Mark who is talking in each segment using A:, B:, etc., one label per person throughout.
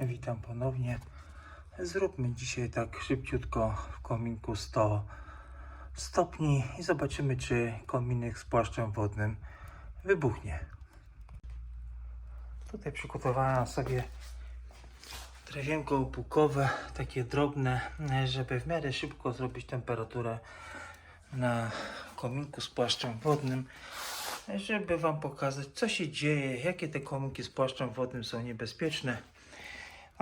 A: Witam ponownie. Zróbmy dzisiaj tak szybciutko w kominku 100 stopni i zobaczymy, czy kominek z płaszczem wodnym wybuchnie. Tutaj przygotowałem sobie drewienko opukowe, takie drobne, żeby w miarę szybko zrobić temperaturę na kominku z płaszczem wodnym, żeby Wam pokazać, co się dzieje, jakie te kominki z płaszczem wodnym są niebezpieczne.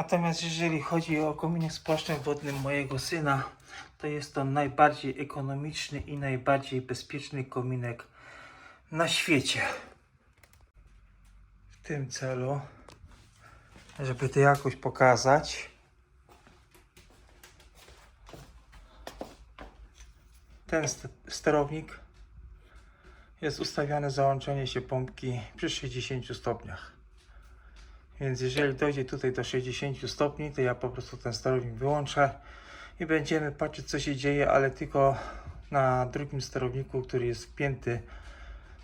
A: Natomiast jeżeli chodzi o kominek z płaszczem wodnym mojego syna, to jest to najbardziej ekonomiczny i najbardziej bezpieczny kominek na świecie. W tym celu, żeby to jakoś pokazać, ten st- sterownik jest ustawiane załączenie się pompki przy 60 stopniach. Więc jeżeli dojdzie tutaj do 60 stopni, to ja po prostu ten sterownik wyłączę i będziemy patrzeć co się dzieje, ale tylko na drugim sterowniku, który jest wpięty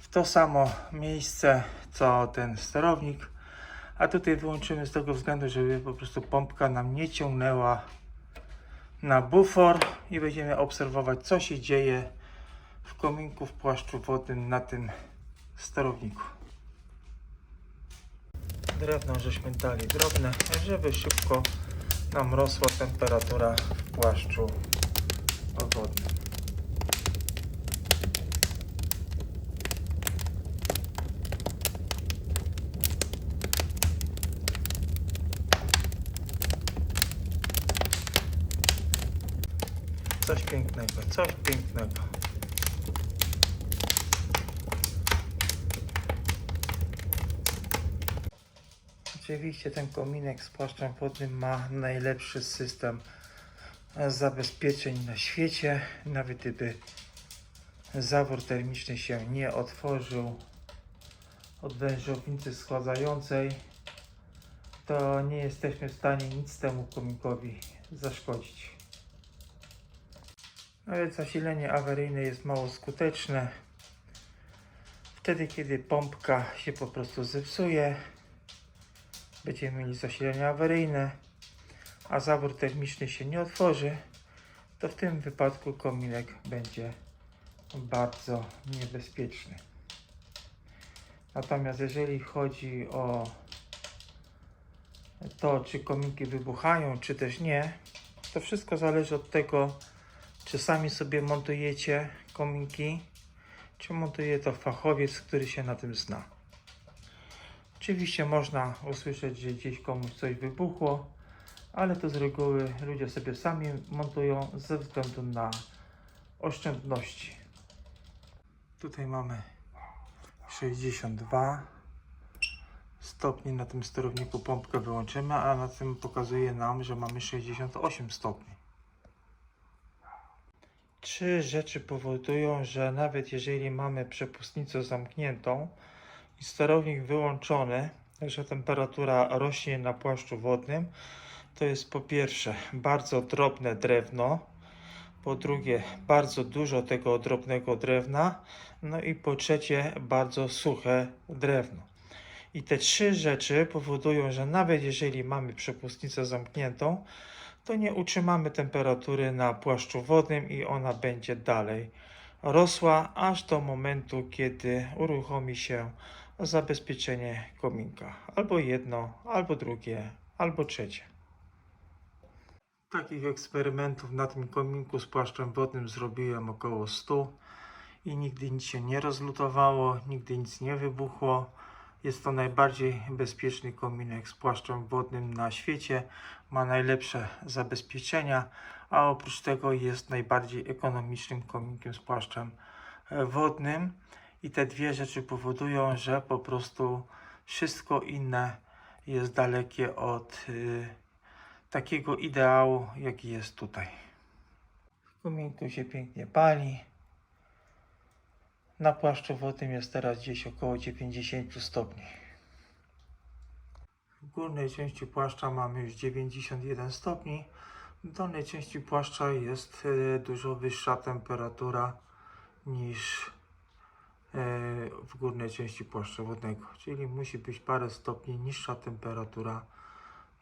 A: w to samo miejsce co ten sterownik. A tutaj wyłączymy z tego względu, żeby po prostu pompka nam nie ciągnęła na bufor i będziemy obserwować co się dzieje w kominku w płaszczu wodnym na tym sterowniku. Drewno żeśmy dali drobne, żeby szybko nam rosła temperatura w płaszczu wodnym. Coś pięknego, coś pięknego. Oczywiście ten kominek z płaszczem wodnym ma najlepszy system zabezpieczeń na świecie. Nawet gdyby zawór termiczny się nie otworzył od wężownicy schładzającej, to nie jesteśmy w stanie nic temu kominkowi zaszkodzić. Nawet zasilenie awaryjne jest mało skuteczne. Wtedy, kiedy pompka się po prostu zepsuje, będziemy mieli zasilanie awaryjne, a zawór termiczny się nie otworzy, to w tym wypadku kominek będzie bardzo niebezpieczny. Natomiast jeżeli chodzi o to, czy kominki wybuchają, czy też nie, to wszystko zależy od tego, czy sami sobie montujecie kominki, czy montuje to fachowiec, który się na tym zna. Oczywiście można usłyszeć, że gdzieś komuś coś wybuchło, ale to z reguły ludzie sobie sami montują ze względu na oszczędności. Tutaj mamy 62 stopni na tym sterowniku pompkę wyłączymy, a na tym pokazuje nam, że mamy 68 stopni. Trzy rzeczy powodują, że nawet jeżeli mamy przepustnicę zamkniętą i sterownik wyłączony, że temperatura rośnie na płaszczu wodnym, to jest po pierwsze bardzo drobne drewno, po drugie bardzo dużo tego drobnego drewna, no i po trzecie bardzo suche drewno. I te trzy rzeczy powodują, że nawet jeżeli mamy przepustnicę zamkniętą, to nie utrzymamy temperatury na płaszczu wodnym i ona będzie dalej rosła aż do momentu, kiedy uruchomi się zabezpieczenie kominka. Albo jedno, albo drugie, albo trzecie. Takich eksperymentów na tym kominku z płaszczem wodnym zrobiłem około 100 i nigdy nic się nie rozlutowało, nigdy nic nie wybuchło. Jest to najbardziej bezpieczny kominek z płaszczem wodnym na świecie. Ma najlepsze zabezpieczenia, a oprócz tego jest najbardziej ekonomicznym kominkiem z płaszczem e, wodnym. I te dwie rzeczy powodują, że po prostu wszystko inne jest dalekie od y, takiego ideału, jaki jest tutaj. Kominku się pięknie pali. Na płaszczu wodnym jest teraz gdzieś około 90 stopni. W górnej części płaszcza mamy już 91 stopni. W dolnej części płaszcza jest e, dużo wyższa temperatura niż w górnej części płaszcza wodnego. Czyli musi być parę stopni niższa temperatura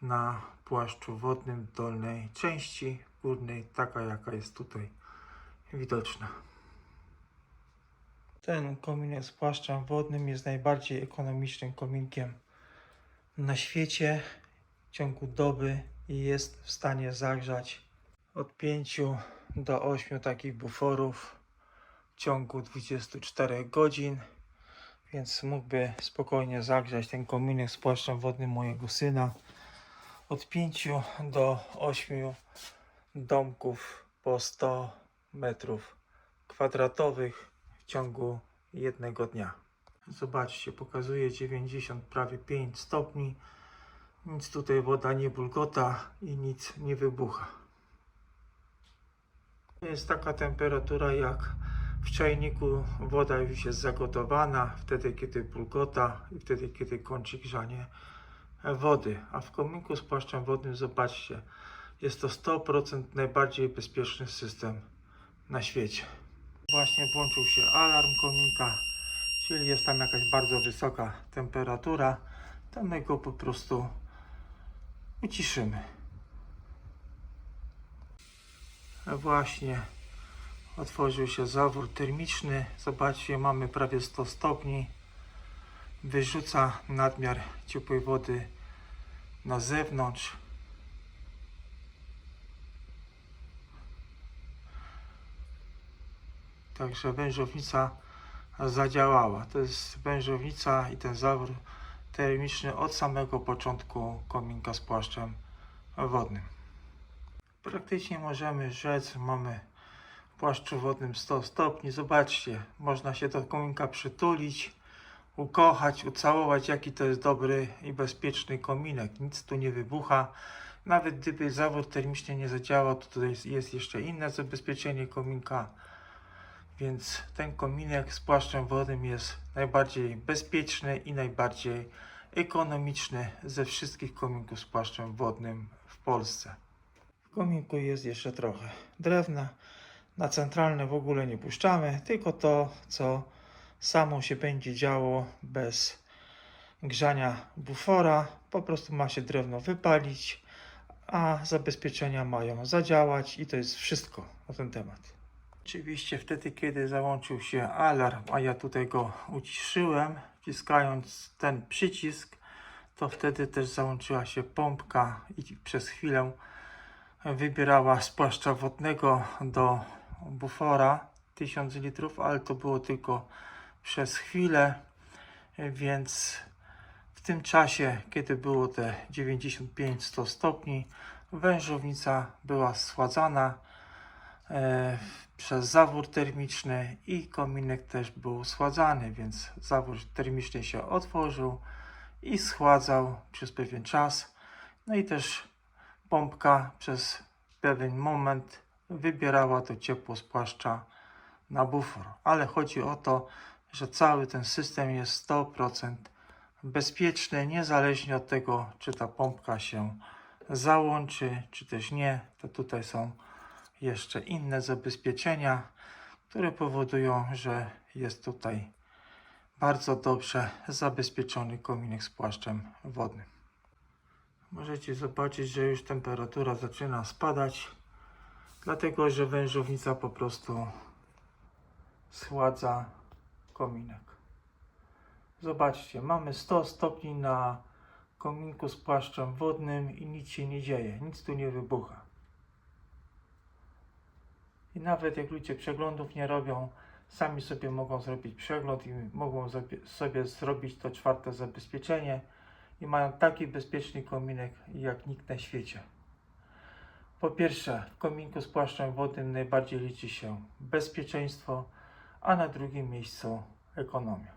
A: na płaszczu wodnym dolnej części górnej, taka jaka jest tutaj widoczna. Ten kominek z płaszczem wodnym jest najbardziej ekonomicznym kominkiem na świecie w ciągu doby jest w stanie zagrzać od 5 do 8 takich buforów ciągu 24 godzin, więc mógłby spokojnie zagrzać ten kominek z płaszczem wodnym mojego syna od 5 do 8 domków po 100 metrów kwadratowych w ciągu jednego dnia. Zobaczcie, pokazuje 90, prawie 5 stopni. Nic tutaj woda nie bulgota i nic nie wybucha. Jest taka temperatura jak w czajniku woda już jest zagotowana, wtedy kiedy bulgota i wtedy kiedy kończy grzanie wody. A w kominku z płaszczem wodnym zobaczcie, jest to 100% najbardziej bezpieczny system na świecie. Właśnie włączył się alarm kominka, czyli jest tam jakaś bardzo wysoka temperatura, to my go po prostu uciszymy. Właśnie otworzył się zawór termiczny. Zobaczcie, mamy prawie 100 stopni. Wyrzuca nadmiar ciepłej wody na zewnątrz. Także wężownica zadziałała. To jest wężownica i ten zawór termiczny od samego początku kominka z płaszczem wodnym. Praktycznie możemy rzec, mamy płaszczu wodnym 100 stopni. Zobaczcie, można się do kominka przytulić, ukochać, ucałować, jaki to jest dobry i bezpieczny kominek. Nic tu nie wybucha. Nawet gdyby zawór termiczny nie zadziałał, to tutaj jest jeszcze inne zabezpieczenie kominka. Więc ten kominek z płaszczem wodnym jest najbardziej bezpieczny i najbardziej ekonomiczny ze wszystkich kominków z płaszczem wodnym w Polsce. W kominku jest jeszcze trochę drewna. Na centralne w ogóle nie puszczamy, tylko to, co samo się będzie działo bez grzania bufora. Po prostu ma się drewno wypalić, a zabezpieczenia mają zadziałać i to jest wszystko na ten temat. Oczywiście wtedy, kiedy załączył się alarm, a ja tutaj go uciszyłem, wciskając ten przycisk, to wtedy też załączyła się pompka i przez chwilę wybierała z płaszcza wodnego do bufora 1000 litrów, ale to było tylko przez chwilę, więc w tym czasie, kiedy było te 95-100 stopni, wężownica była schładzana e, przez zawór termiczny i kominek też był schładzany, więc zawór termiczny się otworzył i schładzał przez pewien czas. No i też pompka przez pewien moment wybierała to ciepło z płaszcza na bufor. Ale chodzi o to, że cały ten system jest 100% bezpieczny, niezależnie od tego, czy ta pompka się załączy, czy też nie. To tutaj są jeszcze inne zabezpieczenia, które powodują, że jest tutaj bardzo dobrze zabezpieczony kominek z płaszczem wodnym. Możecie zobaczyć, że już temperatura zaczyna spadać, dlatego że wężownica po prostu schładza kominek. Zobaczcie, mamy 100 stopni na kominku z płaszczem wodnym i nic się nie dzieje, nic tu nie wybucha. I nawet jak ludzie przeglądów nie robią, sami sobie mogą zrobić przegląd i mogą sobie- zrobić to czwarte zabezpieczenie i mają taki bezpieczny kominek jak nikt na świecie. Po pierwsze, w kominku z płaszczem wodnym najbardziej liczy się bezpieczeństwo, a na drugim miejscu ekonomia.